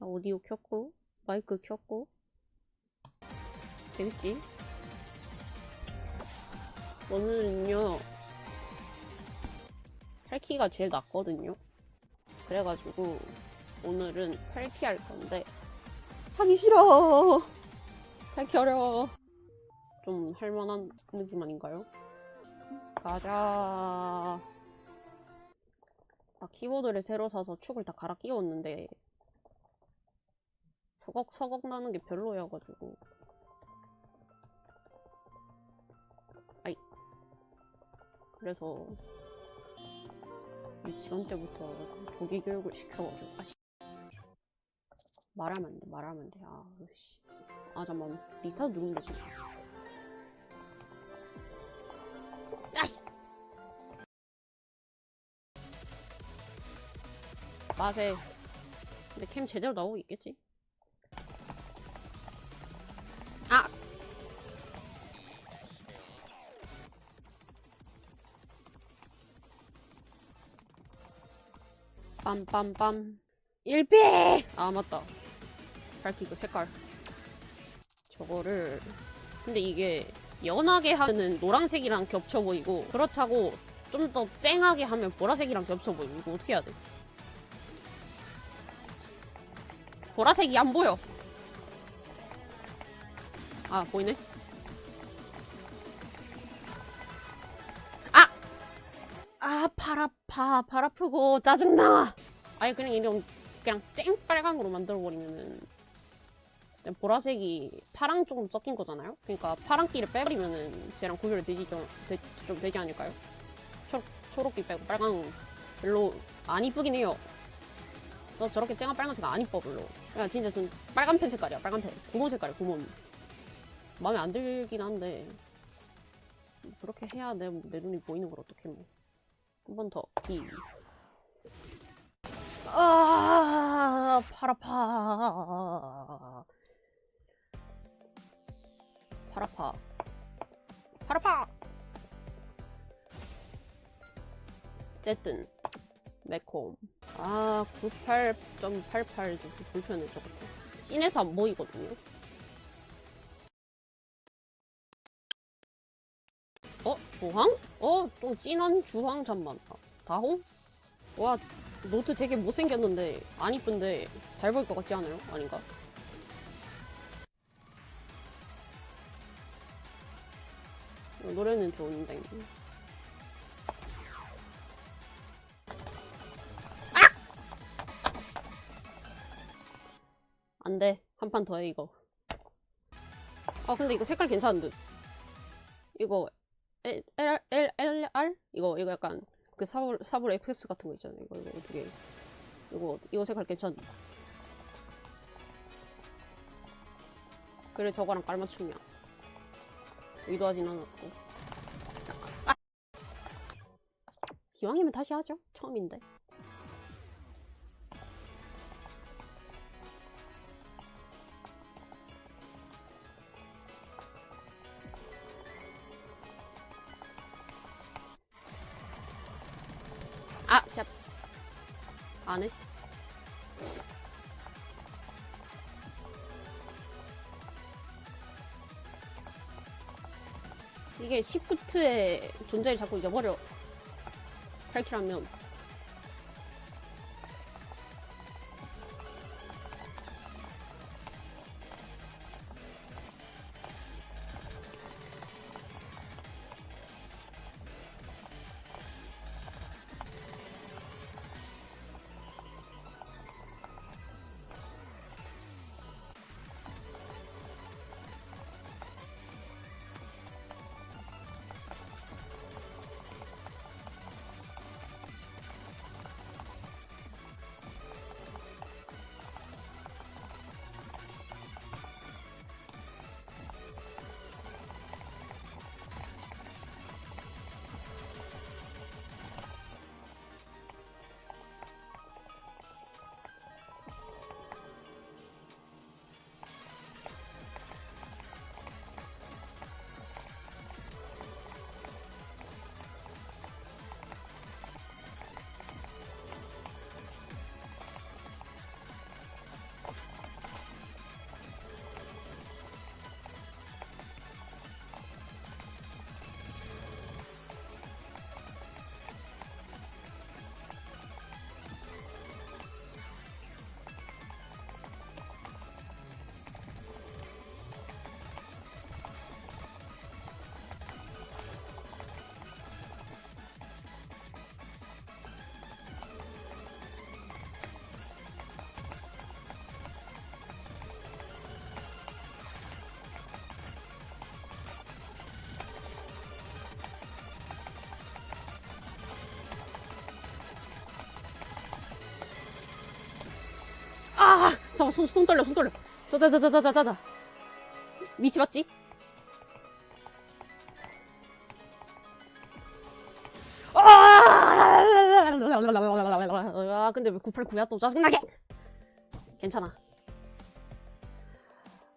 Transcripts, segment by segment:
자, 오디오 켰고, 마이크 켰고. 되겠지? 오늘은요, 8키가 제일 낫거든요. 그래가지고, 오늘은 8키 할 건데, 하기 싫어! 8키 어려워. 좀 할만한 느낌 아닌가요? 가자. 아, 키보드를 새로 사서 축을 다 갈아 끼웠는데, 서걱서걱 나는 게 별로여가지고. 아이. 그래서, 유치원 때부터 조기 교육을 시켜가지고, 아, 씨. 말하면 안 돼, 말하면 안 돼. 아, 잠깐만. 리스타트 누르면 되지. 아씨! 맛에. 근데 캠 제대로 나오고 있겠지? 빰빰빰. 1피! 아, 맞다. 밝히고 색깔. 저거를. 근데 이게 연하게 하면은 노란색이랑 겹쳐 보이고, 그렇다고 좀 더 쨍하게 하면 보라색이랑 겹쳐 보이고, 이거 어떻게 해야 돼? 보라색이 안 보여. 아, 보이네? 아, 팔 아파. 팔 아프고, 짜증나. 아니, 그냥 이런, 그냥 쨍빨강으로 만들어버리면은, 보라색이 파랑 조금 섞인 거잖아요? 그러니까 파랑기를 빼버리면은 쟤랑 구별이 되지 좀, 되, 좀 되지 않을까요? 초, 초록빛 빼고 빨강 별로 안 이쁘긴 해요. 너 저렇게 쨍한 빨간색 안 이뻐 별로. 그냥 진짜 좀 빨간 펜 색깔이야 빨간 펜. 구몬 색깔이야 구몬. 마음에 안 들긴 한데 그렇게 해야 내, 내 눈이 보이는 걸 어떻게 뭐. 한 번 더. 이. 아, 아파. 팔 아파. 어쨌든 매콤. 아, 98.88도 불편해 저것도. 찐해서 안 보이거든요. 어? 주황? 어? 좀 진한 주황 잠만. 아, 다홍? 와, 노트 되게 못생겼는데 안 이쁜데 잘 보일 것 같지 않아요? 아닌가? 어, 노래는 좋은데. 안 돼. 한 판 더 해, 이거. 아, 근데 이거 색깔 괜찮은 듯. 이거, L, L, L, L, R? 이거, 이거 약간, 그 사볼, 사볼 FX 같은 거 있잖아요. 이거, 이거 어떻게. 이거, 이거 색깔 괜찮은 듯. 그래, 저거랑 깔맞춤이야. 의도하진 않았고. 아! 기왕이면 다시 하죠. 처음인데. 아, 샵. 안 해? 이게 시프트의 존재를 자꾸 잊어버려. 8킬하면. 잠깐 손, 손 떨려 손 떨려 자자자자자자자 위치 맞지? 아 근데 왜 989야 또 짜증나게 괜찮아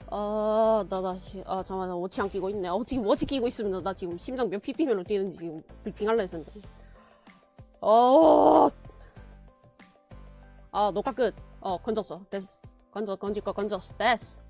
아, 나 다시, 아, 잠깐만, 나 워치 안 끼고 있네. 어, 지금 워치 끼고 있으면 나 지금 심장 몇 ppm으로 뛰는지 지금 브리핑 할라 했었는데. 어, 아, 녹화 끝. 어, 건졌어. 됐어. 건져, 건질 거 건졌어. 됐어.